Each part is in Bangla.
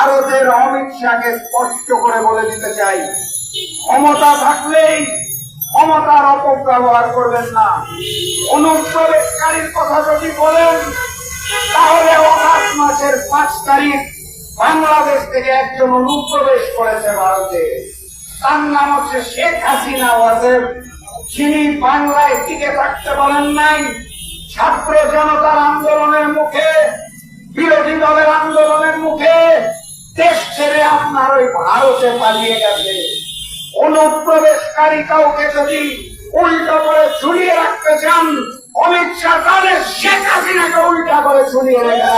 ভারতের অমিত শাহকে স্পষ্ট করে বলে দিতে চাই, ক্ষমতা থাকলেই ক্ষমতার অপব্যবহার করবেন না। অনুপ্রবেশকারীর কথা যদি বলেন, তাহলে অগাস্ট মাসের পাঁচ তারিখ বাংলাদেশ থেকে একজন অনুপ্রবেশ করেছে ভারতে। তার নাম হচ্ছে শেখ হাসিনা ওয়াজেব যিনি বাংলায় টিকে থাকতে পারেন নাই, ছাত্র জনতার আন্দোলনের মুখে ওই ভারতে পালিয়ে গেছে। অনুপ্রবেশকারী কাউকে যদি উল্টো করে ঝুলিয়ে রাখতে চান, অমিত শাহ, তাহলে শেখ হাসিনাকে উল্টা করে ঝুলিয়ে রেখে।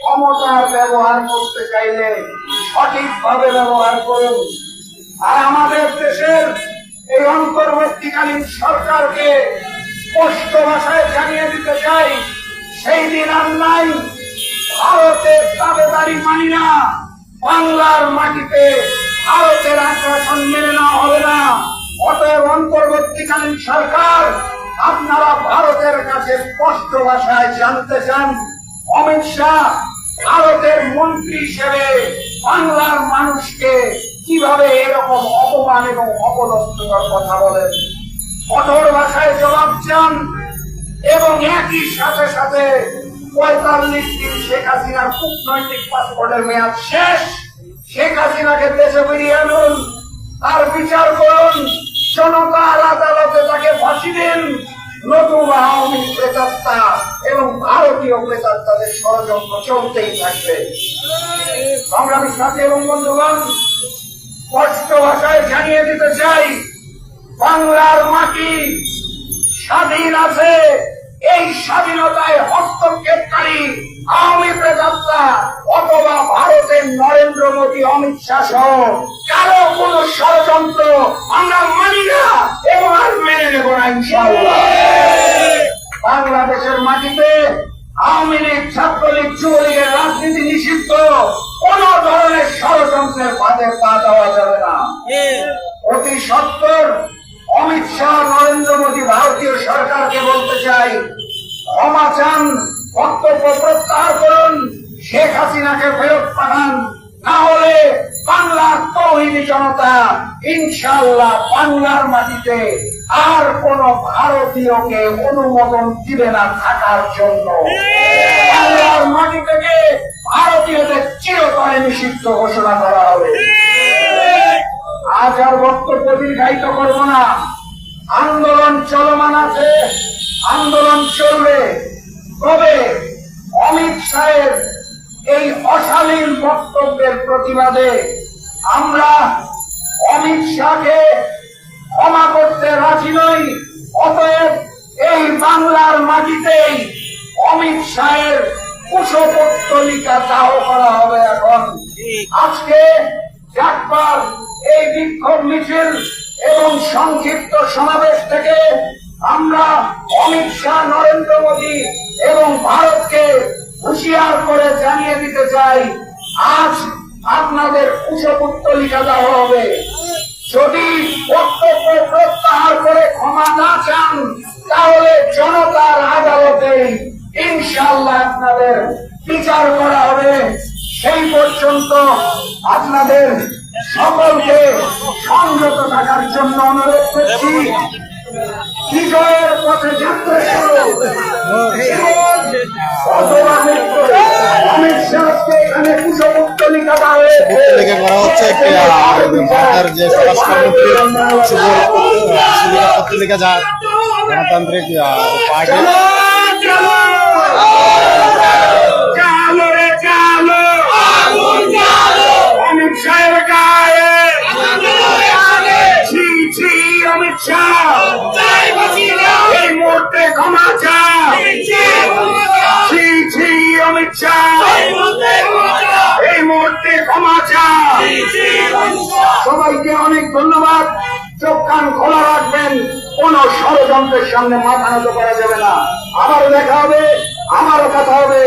ক্ষমতার ব্যবহার করতে চাইলে সঠিকভাবে ব্যবহার করুন। আর আমাদের দেশের এই অন্তর্বর্তীকালীন সরকারকে স্পষ্ট ভাষায় জানিয়ে দিতে চাই, সেই দিন আর নাই। ভারতের দাবেদারি মানি না। বাংলার মাটিতে ভারতের আগ্রাসন মেনে নেওয়া হবে না। অতএব অন্তর্বর্তীকালীন সরকার আপনারা ভারতের কাছে স্পষ্ট ভাষায় জানতে চান, অমিত শাহ ভারতের মন্ত্রী হিসেবে বাংলার মানুষকে কীভাবে এরকম অপমান এবং অপদস্থতার কথা বলেন? কঠোর ভাষায় জবাব চান এবং একই সাথে সাথে পঁয়তাল্লিশ দিন শেখ হাসিনার কূটনৈতিক পাসপোর্টের মেয়াদ শেষ। শেখ হাসিনাকে দেশে ফিরিয়ে আনুন, তার বিচার করুন, জনতার আদালতে তাকে ফাঁসি দিন। নতুন আওয়ামী প্রেতাত্মা এবং ভারতীয় প্রেতাত্মাদের ষড়যন্ত্র চলতেই থাকবে। সংগ্রামী সাথী এবং বন্ধুগণ, স্পষ্ট ভাষায় জানিয়ে দিতে চাই, বাংলার মাটি স্বাধীন আছে। এই স্বাধীনতায় হস্তক্ষেপকারী আওয়ামী প্রেতাত্মা অথবা ভারতের নরেন্দ্র মোদী, অমিত শাহ সহ কারও কোন ষড়যন্ত্র আমরা মানি না এবং আর মেনে নেব না বাংলাদেশের মাটিতে আওয়ামী লীগ, ছাত্রলীগ, যুবলীগের রাজনীতি নিষিদ্ধ। কোন ধরনের ষড়যন্ত্রের চান বক্তব্য প্রত্যাহার করুন, শেখ হাসিনাকে ফেরত পাঠান। না হলে বাংলার তহিনী জনতা ইনশাল্লাহ বাংলার মাটিতে আর কোন ভারতীয়কে অনুমোদন দিবে না থাকার জন্য। বাংলার মাটি থেকে ভারতীয়দের চিরতরে নিষিদ্ধ ঘোষণা করা হবে। আজ আর বক্তব্য দীর্ঘায়িত করব না। আন্দোলন চলমান আছে, আন্দোলন চলবে। তবে অমিত শাহের এই অশালীন বক্তব্যের প্রতিবাদে আমরা অমিত শাহকে ক্ষমা করতে রাজি নই অতএব এই বাংলার মাটিতেই অমিত শাহের কুশপত্তলিকা দাহ করা হবে এখন। আজকে একবার এই বিক্ষোভ মিছিল এবং সংক্ষিপ্ত সমাবেশ থেকে আমরা অমিত শাহ, নরেন্দ্র মোদী এবং ভারতকে হুঁশিয়ার করে জানিয়ে দিতে চাই, আজ আপনাদের কুশপুত্তলিকা দেওয়া হবে। যদি বক্তব্য প্রত্যাহার করে ক্ষমা না চান, তাহলে জনতার আদালতে ইনশাল্লাহ আপনাদের বিচার করা হবে। সেই পর্যন্ত আপনাদের সকলকে সংযত থাকার জন্য অনুরোধ করছি। বিজয়ের পথে যাত্রা মৃত্যু। অমিত শাহকে এখানে কুশপুত্তলিকা দেওয়া হয়েছে। করা হচ্ছে যে স্বরাষ্ট্রমন্ত্রী পত্রিকা যা গণতান্ত্রিক পার্টি ধন্যবাদ চোখ কান খোলা রাখবেন, কোন ষড়যন্ত্রের সামনে মাথা নত করা যাবে না। আবার দেখা হবে আমারও কথা হবে।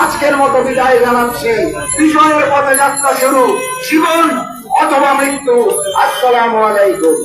আজকের মতো বিদায় জানাচ্ছি। বিজয়ের পথে যাত্রা শুরু। জীবন অথবা মৃত্যু। আসসালামু আলাইকুম।